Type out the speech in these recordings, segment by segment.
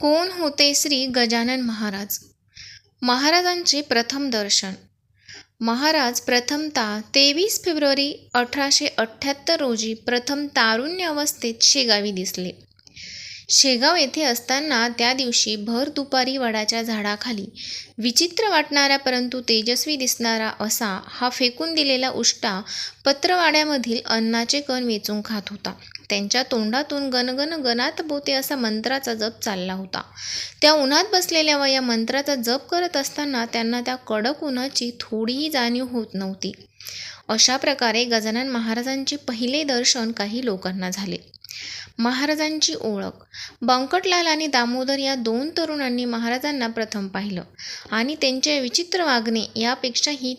कोण होते श्री गजानन महाराज? महाराजांचे प्रथम दर्शन. महाराज प्रथमतः तेवीस फेब्रुवारी अठराशे अठ्ठ्याहत्तर रोजी प्रथम तारुण्य अवस्थेत शेगावी दिसले. शेगाव येथे असताना त्या दिवशी भर दुपारी वडाच्या झाडाखाली विचित्र वाटणारा परंतु तेजस्वी दिसणारा असा हा फेकून दिलेला उष्टा पत्रवाड्यामधील अन्नाचे कण वेचून खात होता. त्यांच्या तोंडातून गणगण गणात बोते असा मंत्राचा जप चालला होता. त्या उन्हात बसलेल्या व या मंत्राचा जप करत असताना त्यांना त्या कडक उन्हाची थोडीही जाणीव होत नव्हती. अशा प्रकारे गजानन महाराजांचे पहिले दर्शन काही लोकांना झाले. महाराजांची ओळख. बंकटलाल आणि दामोदर या दोन तरुणांनी महाराजांना प्रथम पाहिलं आणि त्यांचे विचित्र वागणे यापेक्षाही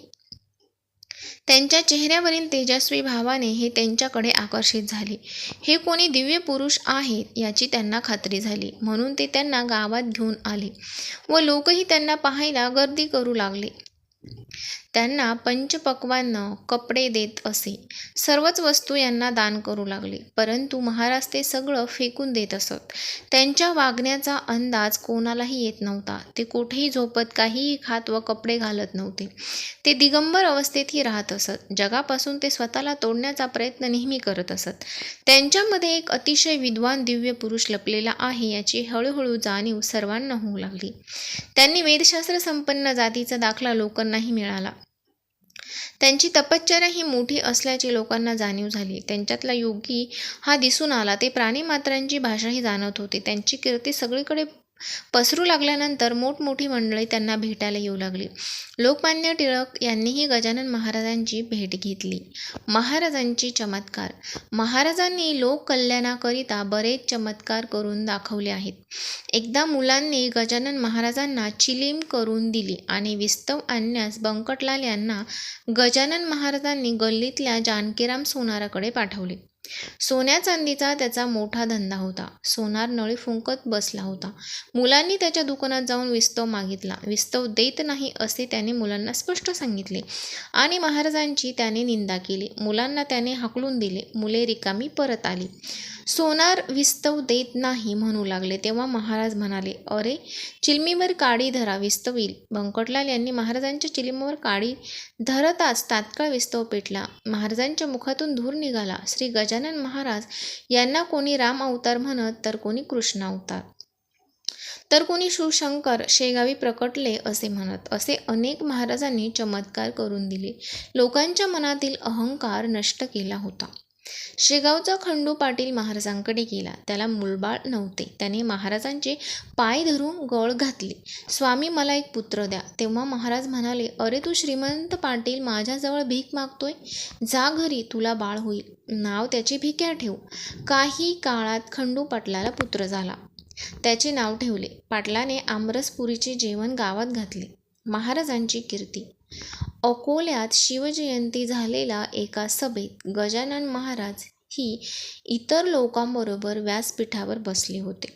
त्यांच्या चेहऱ्यावरील तेजस्वी भावाने हे त्यांच्याकडे आकर्षित झाले. हे कोणी दिव्य पुरुष आहेत याची त्यांना खात्री झाली. म्हणून ते त्यांना गावात घेऊन आले व लोकही त्यांना पाहायला गर्दी करू लागले. त्यांना पंचपक्वान्न कपडे देत असे. सर्वच वस्तू यांना दान करू लागले. परंतु महाराज ते सगळं फेकून देत असत. त्यांच्या वागण्याचा अंदाज कोणालाही येत नव्हता. ते कुठेही झोपत काहीही खात व कपडे घालत नव्हते. ते दिगंबर अवस्थेतही राहत असत. जगापासून ते स्वतःला तोडण्याचा प्रयत्न नेहमी करत असत. त्यांच्यामध्ये एक अतिशय विद्वान दिव्य पुरुष लपलेला आहे याची हळूहळू जाणीव सर्वांना होऊ लागली. त्यांनी वेदशास्त्र संपन्न जातीचा दाखला लोकांनाही मिळाला. त्यांची तपश्चर्या ही मोठी असल्याची लोकांना जाणीव झाली. त्यांच्यातला योगी हा दिसून आला. ते प्राणीमात्रांची भाषाही जाणत होते. त्यांची कीर्ती सगळीकडे पसरू लागल्यानंतर मोठमोठी मंडळी त्यांना भेटायला येऊ लागली. लोकमान्य टिळक यांनीही गजानन महाराजांची भेट घेतली. महाराजांची चमत्कार. महाराजांनी लोककल्याणाकरिता बरेच चमत्कार करून दाखवले आहेत. एकदा मुलांनी गजानन महाराजांना चिलीम करून दिली आणि विस्तव आणण्यास बंकटलाल यांना गजानन महाराजांनी गल्लीतल्या जानकीराम सोनाराकडे पाठवले. सोन्या चांदीचा त्याचा मोठा धंदा होता. सोनार नळी फुंकत बसला होता. मुलांनी त्याच्या दुकानात जाऊन विस्तव मागितला. विस्तव देत नाही असे त्याने मुलांना स्पष्ट सांगितले. आणि महाराजांची त्याने निंदा केली. मुलांना त्याने हाकलून दिले. मुले रिकामी परत आली. सोनार विस्तव देत नाही म्हणू लागले. तेव्हा महाराज म्हणाले अरे चिलमीवर काडी धरा विस्तव येईल. बंकटलाल यांनी महाराजांच्या चिलमीवर काडी धरताच तात्काळ विस्तव पेटला. महाराजांच्या मुखातून धूर निघाला. श्री गजानन महाराज यांना कोणी राम अवतार म्हणत तर कोणी कृष्ण अवतार. तर कोणी शिवशंकर शेगावी प्रकटले असे म्हणत असे अनेक महाराजांनी चमत्कार करून दिले. लोकांच्या मनातील अहंकार नष्ट केला होता. शेगावचा खंडू पाटील महाराजांकडे गेला. त्याला मुलबाळ नव्हते. त्याने महाराजांचे पाय धरून गळ घातले. स्वामी मला एक पुत्र द्या. तेव्हा महाराज म्हणाले अरे तू श्रीमंत पाटील माझ्याजवळ भीक मागतोय? जा घरी तुला बाळ होईल. नाव त्याची भिक्या ठेव. काही काळात खंडू पाटलाला पुत्र झाला. त्याचे नाव ठेवले. पाटलाने आमरसपुरीचे जेवण गावात घातले. महाराजांची कीर्ती. अकोल्यात शिवजयंती झालेला एका सभेत गजानन महाराज ही इतर लोकांबरोबर व्यासपीठावर बसले होते.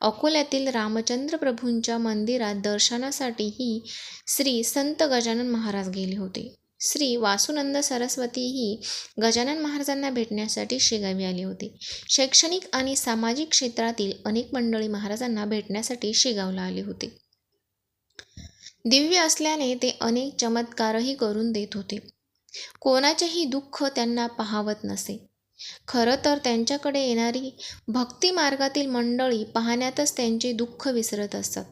अकोल्यातील रामचंद्र प्रभूंच्या मंदिरात दर्शनासाठीही श्री संत गजानन महाराज गेले होते. श्री वासुनंद सरस्वती ही गजानन महाराजांना भेटण्यासाठी शेगावी आले होते. शैक्षणिक आणि सामाजिक क्षेत्रातील अनेक मंडळी महाराजांना भेटण्यासाठी शेगावला आले होते. दिव्य असल्याने ते अनेक चमत्कारही करून देत होते. कोणाचेही दुःख त्यांना पाहावत नसे. खरं तर त्यांच्याकडे येणारी भक्ती मार्गातील मंडळी पाहण्यातच त्यांचे दुःख विसरत असतात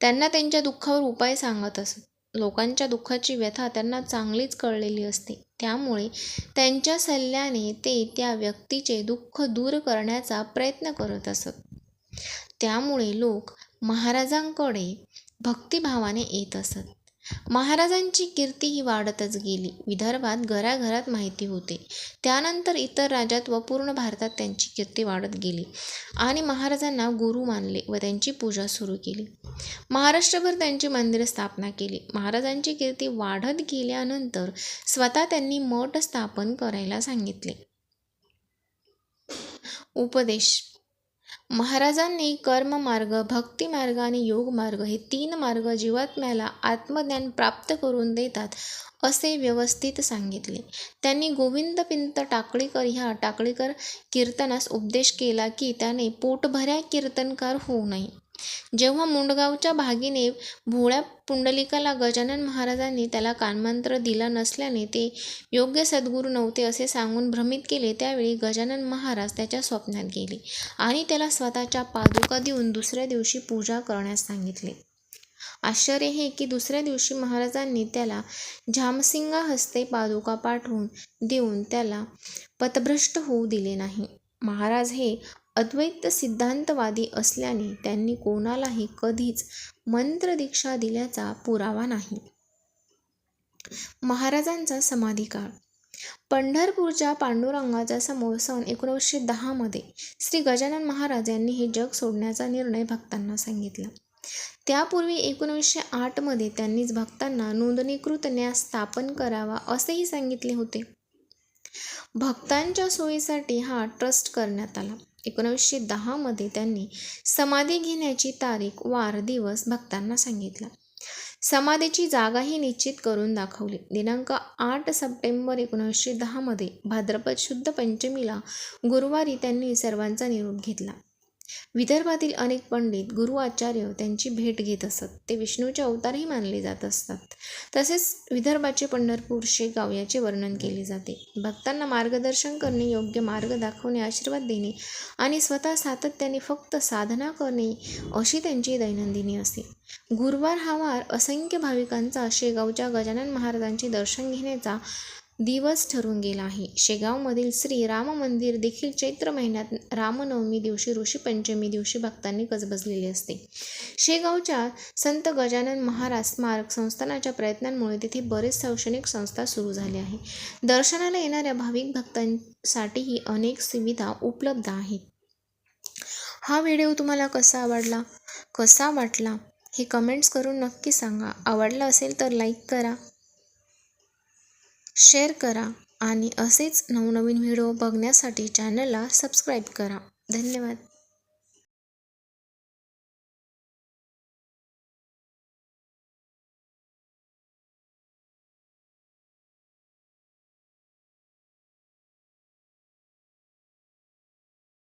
त्यांना त्यांच्या दुःखावर उपाय सांगत असत. लोकांच्या दुःखाची व्यथा त्यांना चांगलीच कळलेली असते. त्यामुळे त्यांच्या सल्ल्याने ते त्या व्यक्तीचे दुःख दूर करण्याचा प्रयत्न करत असत. त्यामुळे लोक महाराजांकडे भक्तिभावाने येत असत. महाराजांची कीर्ती ही वाढतच गेली. विदर्भात घराघरात माहिती होते. त्यानंतर इतर राज्यात व पूर्ण भारतात त्यांची कीर्ती वाढत गेली आणि महाराजांना गुरु मानले व त्यांची पूजा सुरू केली. महाराष्ट्रभर त्यांची मंदिरं स्थापना केली. महाराजांची कीर्ती वाढत गेल्यानंतर स्वतः त्यांनी मठ स्थापन करायला सांगितले. उपदेश महाराजांनी कर्ममार्ग भक्तिमार्ग आणि योगमार्ग हे तीन मार्ग जीवात्म्याला आत्मज्ञान प्राप्त करून देतात असे व्यवस्थित सांगितले. त्यांनी गोविंदपिंत टाकळीकर ह्या टाकळीकर कीर्तनास उपदेश केला की त्याने पोटभऱ्या कीर्तनकार होऊ नये. जेव्हा मुंडगावच्या भागीने भोळ्या पुंडलिकाला गजानन महाराजांनी त्याला कानमंत्र दिला नसल्याने ते योग्य सद्गुरू नव्हते असे सांगून भ्रमित केले त्यावेळी गजानन महाराज त्याच्या स्वप्नात गेले आणि त्याला स्वतःच्या पादुका देऊन दुसऱ्या दिवशी पूजा करण्यास सांगितले. आश्चर्य हे की दुसऱ्या दिवशी महाराजांनी त्याला झामसिंगा हस्ते पादुका पाठवून देऊन त्याला पथभ्रष्ट होऊ दिले नाही. महाराज हे अद्वैत सिद्धांतवादी असल्याने त्यांनी कोणालाही कधीच मंत्रदीक्षा दिल्याचा पुरावा नाही. महाराजांचा समाधिकाळ. पंढरपूरच्या पांडुरंगाचा समोर सन एकोणीसशे दहामध्ये श्री गजानन महाराज यांनी हे जग सोडण्याचा निर्णय भक्तांना सांगितला. त्यापूर्वी एकोणीसशे आठमध्ये त्यांनीच भक्तांना नोंदणीकृत न्यास स्थापन करावा असेही सांगितले होते. भक्तांच्या सोयीसाठी हा ट्रस्ट करण्यात आला. एकोणीसशे दहामध्ये त्यांनी समाधी घेण्याची तारीख वार दिवस भक्तांना सांगितला. समाधीची जागाही निश्चित करून दाखवली. दिनांक आठ सप्टेंबर एकोणीसशे दहामध्ये भाद्रपद शुद्ध पंचमीला गुरुवारी त्यांनी सर्वांचा निरोप घेतला. विदर्भातील अनेक पंडित गुरु आचार्य त्यांची भेट घेत असत. ते विष्णूचे अवतारही मानले जात असतात. तसेच विदर्भाचे पंढरपूर शेगाव याचे वर्णन केले जाते. भक्तांना मार्गदर्शन करणे योग्य मार्ग दाखवणे आशीर्वाद देणे आणि स्वतः सातत्याने फक्त साधना करणे अशी त्यांची दैनंदिनी असे गुरुवार हा वार असंख्य भाविकांचा शेगावच्या गजानन महाराजांचे दर्शन घेण्याचा दिवस ठरून गेला आहे. शेगावमधील श्री राम मंदिर देखील चैत्र महिन्यात रामनवमी दिवशी ऋषी पंचमी दिवशी भक्तांनी गजबजलेले असते. शेगावच्या संत गजानन महाराज स्मारक संस्थानाच्या प्रयत्नांमुळे तिथे बरेच शैक्षणिक संस्था सुरू झाल्या आहे. दर्शनाला येणाऱ्या भाविक भक्तांसाठीही अनेक सुविधा उपलब्ध आहेत. हा व्हिडिओ तुम्हाला कसा आवडला? कसा वाटला? हे कमेंट्स करून नक्की सांगा. आवडला असेल तर लाईक करा. शेअर करा आणि असेच नवनवीन व्हिडिओ बघण्यासाठी चॅनलला सबस्क्राईब करा. धन्यवाद.